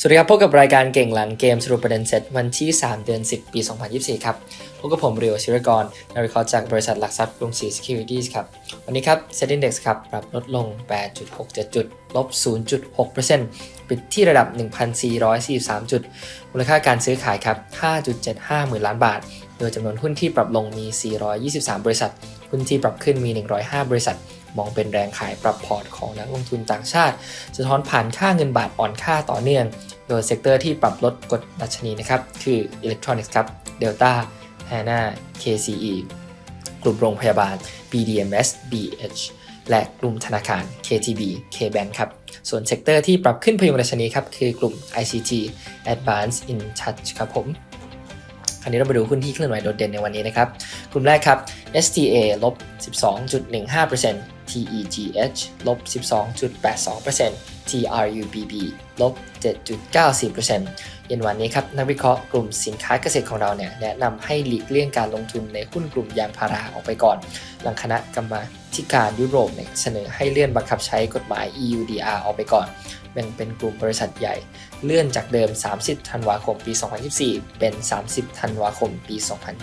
สวัสดีครับพบกับรายการเก่งหลังเกมสรุปประเด็นเสร็จวันที่ 3 เดือน 10 ปี 2024 ครับพบกับผมเรียวชิรกรนักวิเคราะห์จากบริษัทหลักทรัพย์กรุงศรี Securities ครับ วันนี้ครับ Set Index ครับปรับลดลง 8.67 จุด ลบ 0.6%ปิดที่ระดับ 1,443 จุด มูลค่าการซื้อขายครับ 5.75 หมื่นล้านบาท โดยจำนวนหุ้นที่ปรับลงมี 423 บริษัท หุ้นที่ปรับขึ้นมี 105 บริษัท มองเป็นแรงขายปรับพอร์ตของนักลงทุนต่างชาติ สะท้อนผ่านค่าเงินบาทอ่อนค่าต่อเนื่อง โดยเซกเตอร์ที่ปรับลดกดดัชนีนะครับ คืออิเล็กทรอนิกส์ครับ Delta Hana KCE กลุ่มโรงพยาบาล BDMS BH และกลุ่มธนาคาร KTB KBank ครับ ส่วนเซกเตอร์ที่ปรับขึ้นพยุงดัชนีครับ คือกลุ่ม ICT Advanced In Touch ครับผม คราวนี้เรามาดูหุ้นที่เคลื่อนไหวโดดเด่นในวันนี้นะครับ กลุ่มแรกครับ STA ลบ 12.15% TEGH ลบ 12.82% TRUBB ลบ 7.94%เย็นวันนี้ครับ นักวิเคราะห์กลุ่มสินค้าเกษตรของเราเนี่ยแนะนำให้หลีกเลี่ยงการลงทุนในหุ้นกลุ่มยางพาราออกไปก่อน หลังคณะกรรมาการยุโรปเนี่ยเสนอให้เลื่อนบังคับใช้กฎหมาย EUDR ออกไปก่อนแบ่งเป็นกลุ่มบริษัทใหญ่ เลื่อนจากเดิม 30 ธันวาคม ปี 2024 เป็น 30 ธันวาคม ปี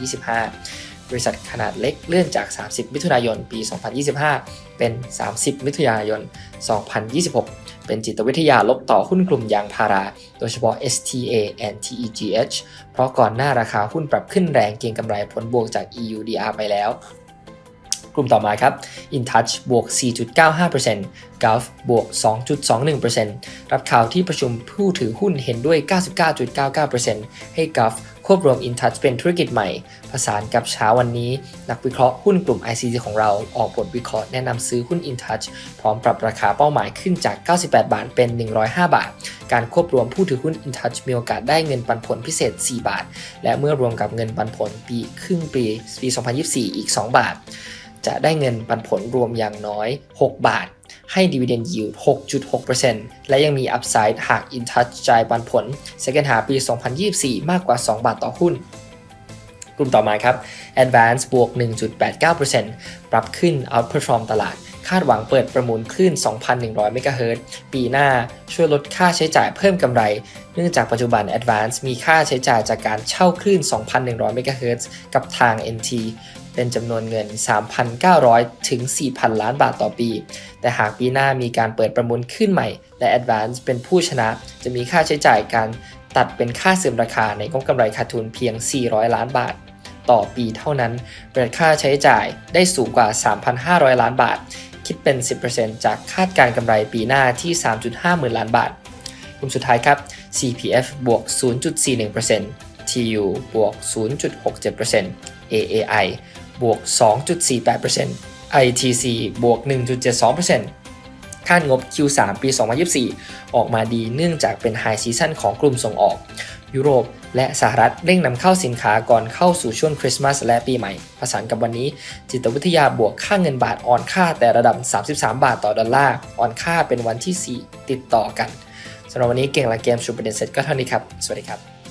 2025 บริษัทขนาดเล็กเลื่อนจาก 30 มิถุนายน ปี 2025 เป็น 30 มิถุนายน 2026 เป็นจิตวิทยาลบต่อหุ้นกลุ่มยางพารา โดยเฉพาะ STA and TEGH เพราะก่อนหน้าราคาหุ้นปรับขึ้นแรงเก็งกำไรผลบวกจาก EUDR ไปแล้วกลุ่มต่อมาครับ InTouch บวก 4.95% Gulf บวก 2.21%รับข่าวที่ประชุมผู้ถือหุ้นเห็นด้วย 99.99%ให้ Gulf ควบรวม InTouch เป็นธุรกิจใหม่ ผสานกับเช้าวันนี้ นักวิเคราะห์หุ้นกลุ่ม ICT ของเราออกบทวิเคราะห์แนะนำซื้อหุ้น InTouch พร้อมปรับราคาเป้าหมายขึ้นจาก 98 บาทเป็น 105 บาท การควบรวมผู้ถือหุ้น InTouch มีโอกาสได้เงินปันผลพิเศษ 4 บาท และเมื่อรวมกับเงินปันผลปีครึ่งปีปี 2024 อีก 2 บาท จะได้เงินปันผลรวมอย่างน้อย 6 บาท ให้ Dividend Yield 6.6%และยังมี Upside หาก InTouch จ่ายปันผล Second Half ปี 2024 มากกว่า 2 บาทต่อหุ้น กลุ่มต่อมาครับ Advance บวก 1.89%ปรับขึ้น Outperform ตลาด คาดหวังเปิดประมูลคลื่น 2,100 เมกะเฮิรตปีหน้าช่วยลดค่าใช้จ่ายเพิ่มกำไร เนื่องจากปัจจุบัน Advance มีค่าใช้จ่ายจากการเช่าคลื่น 2,100 เมกะเฮิรตกับทาง NT เป็นจำนวนเงิน 3,900 ถึง 4,000 ล้านบาทต่อปี แต่หากปีหน้ามีการเปิดประมูลขึ้นใหม่ และ Advance เป็นผู้ชนะ จะมีค่าใช้จ่ายการตัดเป็นค่าเสื่อมราคาในกองกำไรขาดทุนเพียง 400 ล้านบาท ต่อปีเท่านั้นเประหยัดค่าใช้จ่ายได้สูงกว่า 3,500 ล้านบาท คิดเป็น 10%จากคาดการกำไรปีหน้าที่ 3.5 หมื่นล้านบาท กลุ่มสุดท้ายครับ CPF บวก 0.41% TU บวก 0.67% AAI บวก 2.48% ITC บวก 1.72%คาดงบ Q3 ปี 2024 ออกมาดีเนื่องจากเป็นไฮซีซันของกลุ่มส่งออก ยุโรป และสหรัฐเร่งนำเข้าสินค้าก่อนเข้าสู่ช่วงคริสต์มาสและปีใหม่ ผสานกับวันนี้ จิตวิทยาบวกค่าเงินบาทอ่อนค่าแต่ระดับ 33 บาทต่อดอลลาร์อ่อนค่าเป็นวันที่ 4 ติดต่อกันสำหรับวันนี้เก่งละเกมชูประเด็นเสร็จก็เท่านี้ครับ สวัสดีครับ